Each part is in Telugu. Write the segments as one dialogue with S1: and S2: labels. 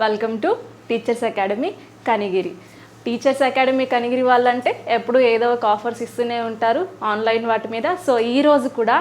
S1: Welcome to Teachers Academy Kanigiri Teachers Academy Kanigiri వాళ్ళంటే ఎప్పుడు ఏదో ఒక ఆఫర్స్ ఇస్తూనే ఉంటారు ఆన్లైన్ వాటి మీద. సో ఈ రోజు కూడా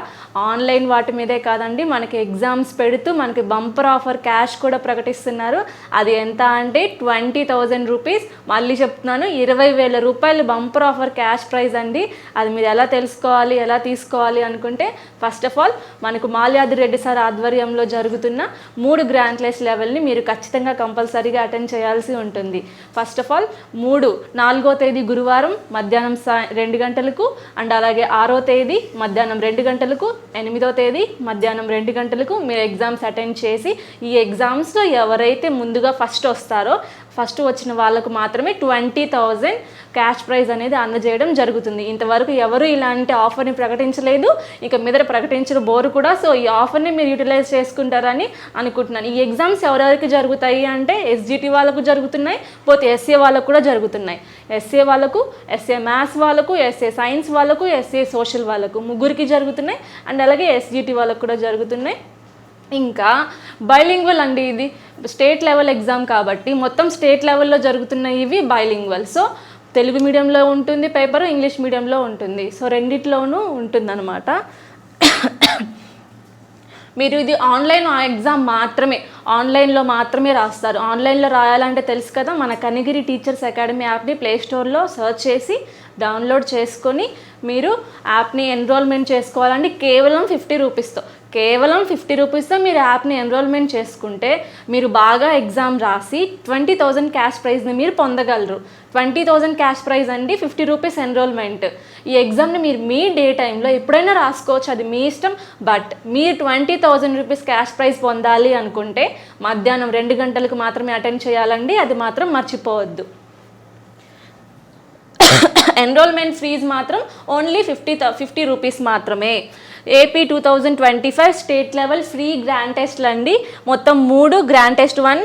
S1: ఆన్లైన్ వాటి మీదే కాదండి మనకి ఎగ్జామ్స్ పెడుతూ మనకి బంపర్ ఆఫర్ క్యాష్ కూడా ప్రకటిస్తున్నారు. అది ఎంత అంటే ట్వంటీ థౌజండ్ రూపీస్. మళ్ళీ చెప్తున్నాను ఇరవై వేల రూపాయలు బంపర్ ఆఫర్ క్యాష్ ప్రైజ్ అండి. అది మీరు ఎలా తెలుసుకోవాలి ఎలా తీసుకోవాలి అనుకుంటే ఫస్ట్ ఆఫ్ ఆల్ మనకు మాల్యాద్రి రెడ్డి సార్ ఆధ్వర్యంలో జరుగుతున్న మూడు గ్రాండ్ క్లాస్ లెవెల్ని మీరు ఖచ్చితంగా కంపల్సరీగా అటెండ్ చేయాల్సి ఉంటుంది. ఫస్ట్ ఆఫ్ ఆల్ మూడు నాలుగో తేదీ గురువారం మధ్యాహ్నం సా రెండు గంటలకు అండ్ అలాగే ఆరో తేదీ మధ్యాహ్నం రెండు గంటలకు ఎనిమిదో తేదీ మధ్యాహ్నం రెండు గంటలకు మీరు ఎగ్జామ్స్ అటెండ్ చేసి ఈ ఎగ్జామ్స్లో ఎవరైతే ముందుగా ఫస్ట్ వస్తారో ఫస్ట్ వచ్చిన వాళ్ళకు మాత్రమే ట్వంటీ థౌజండ్ క్యాష్ ప్రైజ్ అనేది అందజేయడం జరుగుతుంది. ఇంతవరకు ఎవరు ఇలాంటి ఆఫర్ని ప్రకటించలేదు. ఇక మీద ప్రకటించిన బోరు కూడా సో ఈ ఆఫర్ని మీరు యూటిలైజ్ చేసుకుంటారని అనుకుంటున్నాను. ఈ ఎగ్జామ్స్ ఎవరెవరికి జరుగుతాయి అంటే ఎస్జిటి వాళ్ళకు జరుగుతున్నాయి పోతే ఎస్ఏ వాళ్ళకు కూడా జరుగుతున్నాయి. ఎస్ఏ వాళ్ళకు ఎస్ఏ మ్యాథ్స్ వాళ్ళకు ఎస్ఏ సైన్స్ వాళ్ళకు ఎస్ఏ సోషల్ వాళ్ళకు ముగ్గురికి జరుగుతున్నాయి. అండ్ అలాగే ఎస్జిటి వాళ్ళకు కూడా జరుగుతున్నాయి. ఇంకా బైలింగ్వల్ అండి ఇది. స్టేట్ లెవెల్ ఎగ్జామ్ కాబట్టి మొత్తం స్టేట్ లెవెల్లో జరుగుతున్న ఇవి బైలింగ్వల్ సో తెలుగు మీడియంలో ఉంటుంది పేపర్ ఇంగ్లీష్ మీడియంలో ఉంటుంది. సో రెండిట్లోనూ ఉంటుందన్నమాట. మీరు ఇది ఆన్లైన్ ఎగ్జామ్ మాత్రమే ఆన్లైన్లో మాత్రమే రాస్తారు. ఆన్లైన్లో రాయాలంటే తెలుసు కదా మన కనిగిరి టీచర్స్ అకాడమీ యాప్ని ప్లే స్టోర్లో సెర్చ్ చేసి డౌన్లోడ్ చేసుకొని మీరు యాప్ని ఎన్రోల్మెంట్ చేసుకోవాలంటే కేవలం ఫిఫ్టీ రూపీస్తో. కేవలం ఫిఫ్టీ రూపీస్తో మీరు యాప్ని ఎన్రోల్మెంట్ చేసుకుంటే మీరు బాగా ఎగ్జామ్ రాసి ట్వంటీ థౌజండ్ క్యాష్ ప్రైజ్ని మీరు పొందగలరు. ట్వంటీ థౌజండ్ క్యాష్ ప్రైజ్ అండి ఫిఫ్టీ రూపీస్ ఎన్రోల్మెంట్. ఈ ఎగ్జామ్ని మీరు మీ డే టైంలో ఎప్పుడైనా రాసుకోవచ్చు అది మీ ఇష్టం. బట్ మీరు twenty thousand rupees cash prize పొందాలి అనుకుంటే మధ్యాహ్నం రెండు గంటలకు మాత్రమే అటెండ్ చేయాలండి అది మాత్రం మర్చిపోవద్దు. ఎన్రోల్మెంట్ ఫీజ్ మాత్రం ఓన్లీ ఫిఫ్టీ ఫిఫ్టీ రూపీస్ మాత్రమే. AP two thousand twenty five state level free grand టెస్ట్లు అండి. మొత్తం మూడు గ్రాండ్ టెస్ట్ వన్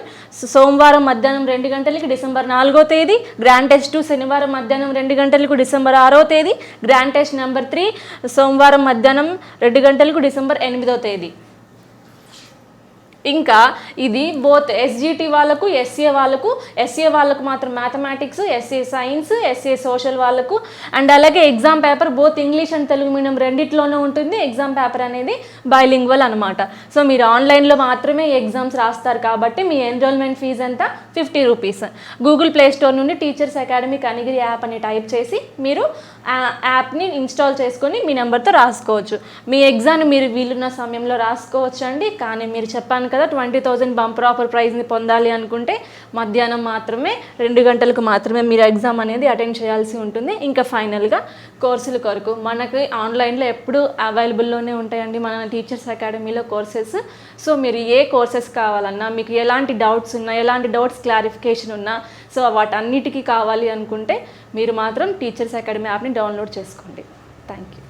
S1: సోమవారం మధ్యాహ్నం రెండు గంటలకి డిసెంబర్ నాలుగో తేదీ గ్రాండ్ టెస్ట్ టూ శనివారం మధ్యాహ్నం రెండు గంటలకు డిసెంబర్ ఆరో తేదీ గ్రాండ్ టెస్ట్ నెంబర్ త్రీ సోమవారం మధ్యాహ్నం రెండు గంటలకు డిసెంబర్ ఎనిమిదో తేదీ. ఇంకా ఇది బోత్ ఎస్జిటి వాళ్ళకు ఎస్ఏ వాళ్ళకు ఎస్ఏ వాళ్ళకు మాత్రం mathematics SA science SA social వాళ్ళకు. అండ్ అలాగే exam paper both English and Telugu medium రెండిట్లోనే ఉంటుంది. ఎగ్జామ్ పేపర్ అనేది బైలింగ్వల్ అనమాట సో మీరు ఆన్లైన్లో మాత్రమే ఎగ్జామ్స్ రాస్తారు కాబట్టి మీ ఎన్రోల్మెంట్ ఫీజు ఎంత? Fifty rupees Google Play Store నుండి టీచర్స్ అకాడమీ కనిగిరి యాప్ అని టైప్ చేసి మీరు యాప్ని ఇన్స్టాల్ చేసుకొని మీ నెంబర్తో రాసుకోవచ్చు. మీ ఎగ్జామ్ మీరు వీలున్న సమయంలో రాసుకోవచ్చు అండి కానీ మీరు చెప్పాను కదా ట్వంటీ థౌజండ్ బంపర్ ఆఫర్ ప్రైజ్ని పొందాలి అనుకుంటే మధ్యాహ్నం మాత్రమే రెండు గంటలకు మాత్రమే మీరు ఎగ్జామ్ అనేది అటెండ్ చేయాల్సి ఉంటుంది. ఇంకా ఫైనల్గా కోర్సుల కొరకు మనకి ఆన్లైన్లో ఎప్పుడు అవైలబుల్లోనే ఉంటాయండి మన టీచర్స్ అకాడమీలో కోర్సెస్. సో మీరు ఏ కోర్సెస్ కావాలన్నా మీకు ఎలాంటి డౌట్స్ ఉన్నా ఎలాంటి డౌట్స్ క్లారిఫికేషన్ ఉన్నా సో వాటన్నిటికీ కావాలి అనుకుంటే మీరు మాత్రం టీచర్స్ అకాడమీ యాప్ని డౌన్లోడ్ చేసుకోండి. Thank you